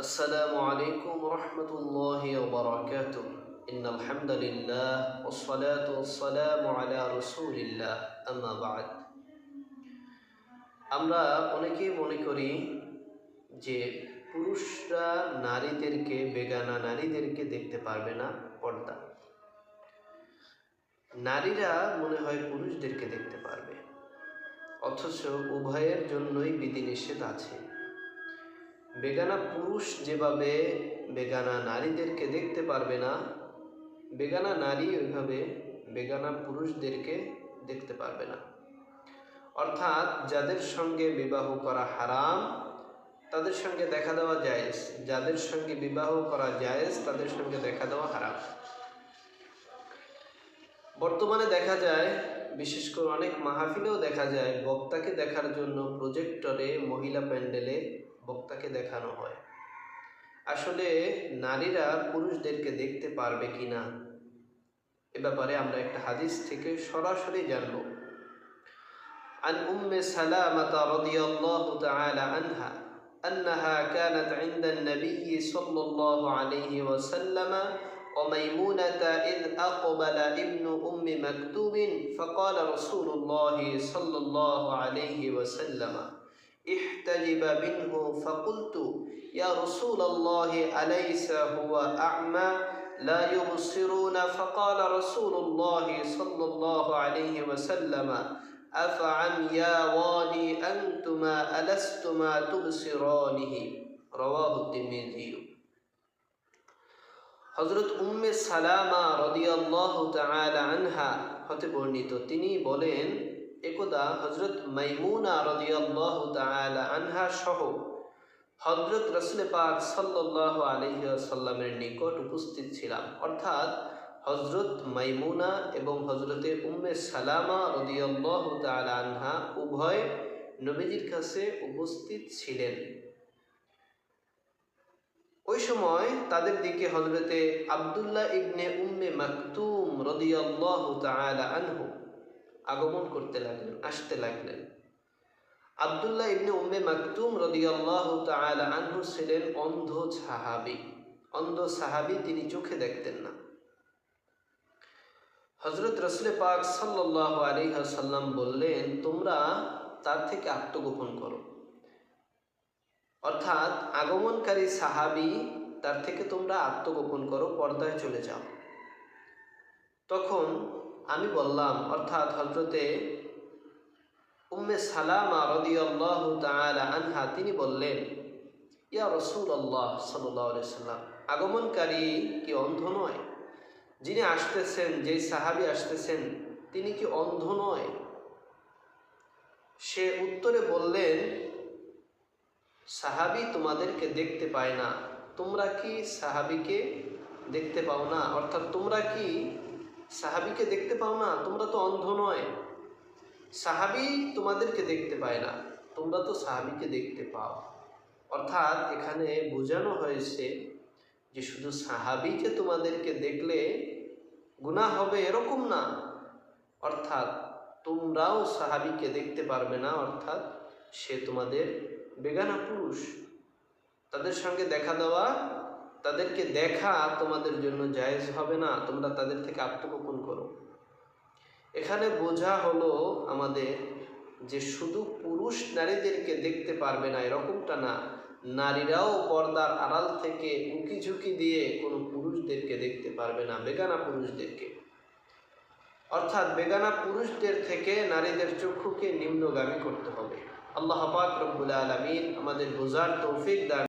السلام عليكم ورحمة الله وبركاته إن الحمد لله والصلاة والسلام على رسول الله أما بعد আমরা অনেকেই মনে করি যে পুরুষরা নারীদেরকে বেগানা নারীদেরকে দেখতে পারবে না পর্দা নারীরা মনে হয় পুরুষদেরকে দেখতে পারবে অথচ উভয়ের জন্যই বিধিনিষেধ আছে বেগানা পুরুষ যেভাবে বেগানা নারীদেরকে দেখতে পারবে না, বেগানা নারী ওইভাবে বেগানা পুরুষদেরকে দেখতে পারবে না। অর্থাৎ যাদের সঙ্গে বিবাহ করা হারাম, তাদের সঙ্গে দেখা দেওয়া জায়েজ। যাদের সঙ্গে বিবাহ করা জায়েজ, তাদের সঙ্গে দেখা দেওয়া হারাম। বর্তমানে দেখা যায়, বিশেষ করে অনেক মাহফিলেও দেখা যায়, বক্তাকে দেখার জন্য প্রজেক্টরে মহিলা প্যান্ডেলে বক্তাকে দেখানো হয় আসলে নারীরা পুরুষদেরকে দেখতে পারবে কি না এ ব্যাপারে আমরা একটা হাদিস থেকে সরাসরি জানব عن أم سلامة رضي الله تعالى عنها أنها كانت عند النبي صلى الله عليه وسلم وميمونة إذ أقبل ابن أم مكتوم فقال رسول الله صلى الله عليه وسلم احتجب منه فقلت يا رسول الله أليس هو أعمى لا يبصرون فقال رسول الله صلى الله عليه وسلم أفعمياوان أنتما ألستما تبصرانه رواه الترمذي হজরত উম্মে সালামা রদিয়াল্লাহ তাআলা আনহা হতে বর্ণিত তিনি বলেন একদা হজরত মাইমুনা রদিয়াল্লাহ তাআলা আনহা সহ হজরত রসুল পাক সাল্লাহ আলহিসাল্লামের নিকট উপস্থিত ছিলাম। অর্থাৎ হজরত মাইমুনা এবং হজরতে উম্মে সালামা রদিয়াল্লাহ তাআলা আনহা উভয় নবীজির কাছে উপস্থিত ছিলেন। ওই সময় তাদের দিকে হজরতে আবদুল্লাহ ইবনে উম্মে মাকতুম রদিয়াল্লাহ তাআলা আনহু আগমন করতে লাগলেন, আসতে লাগলেন। আবদুল্লাহ ইবনে উম্মে মাকতুম রদিয়াল্লাহ তাআলা আনহু ছিলেন অন্ধ সাহাবি। অন্ধ সাহাবি তিনি চোখে দেখতেন না। হজরত রসুলে পাক সাল্লাহ আলিহাসাল্লাম বললেন, তোমরা তার থেকে আত্মগোপন করো। অর্থাৎ আগমনকারী সাহাবি তার থেকে তোমরা আত্মগোপন করো, পর্দায় চলে যাও। তখন আমি বললাম, অর্থাৎ হজরতে উম্মে সালামা রদিয়াল্লাহ তাআলা আনহা, তিনি বললেন, ইয়া রসুল আল্লাহ সাল্লাম, আগমনকারী কি অন্ধ নয়? যিনি আসতেছেন, যেই সাহাবি আসতেছেন, তিনি কি অন্ধ নয়? সে উত্তরে বললেন, সাহাবি তোমাদেরকে দেখতে পায় না। তোমরা কি সাহাবিকে দেখতে পাও না? অর্থাৎ তোমরা কি সাহাবিকে দেখতে পাও না, তোমরা তো অন্ধ নয়। সাহাবি তোমাদেরকে দেখতে পায় না, তোমরা তো সাহাবিকে দেখতে পাও। অর্থাৎ এখানে বোঝানো হয়েছে যে শুধু সাহাবিকে তোমাদেরকে দেখলে গুণা হবে এরকম না। অর্থাৎ তোমরাও সাহাবিকে দেখতে পারবে না, অর্থাৎ সে তোমাদের বেগানা পুরুষ। তাদের সঙ্গে দেখা দেওয়া তাদেরকে দেখা তোমাদের জন্য জায়েজ হবে না, তোমরা তাদের থেকে আত্মগোপন করো। এখানে বোঝা হলো আমাদের যে শুধু পুরুষ নারীদেরকে দেখতে পারবে না, এরকমটা না। নারীরাও পর্দার আড়াল থেকে উঁকি ঝুঁকি দিয়ে কোনো পুরুষদেরকে দেখতে পারবে না, বেগানা পুরুষদেরকে। অর্থাৎ বেগানা পুরুষদের থেকে নারীদের চক্ষুকে নিম্নগামী করতে হবে। আল্লাহ পাক রব্বুল আলমিন আমাদের বোঝার তৌফিক দান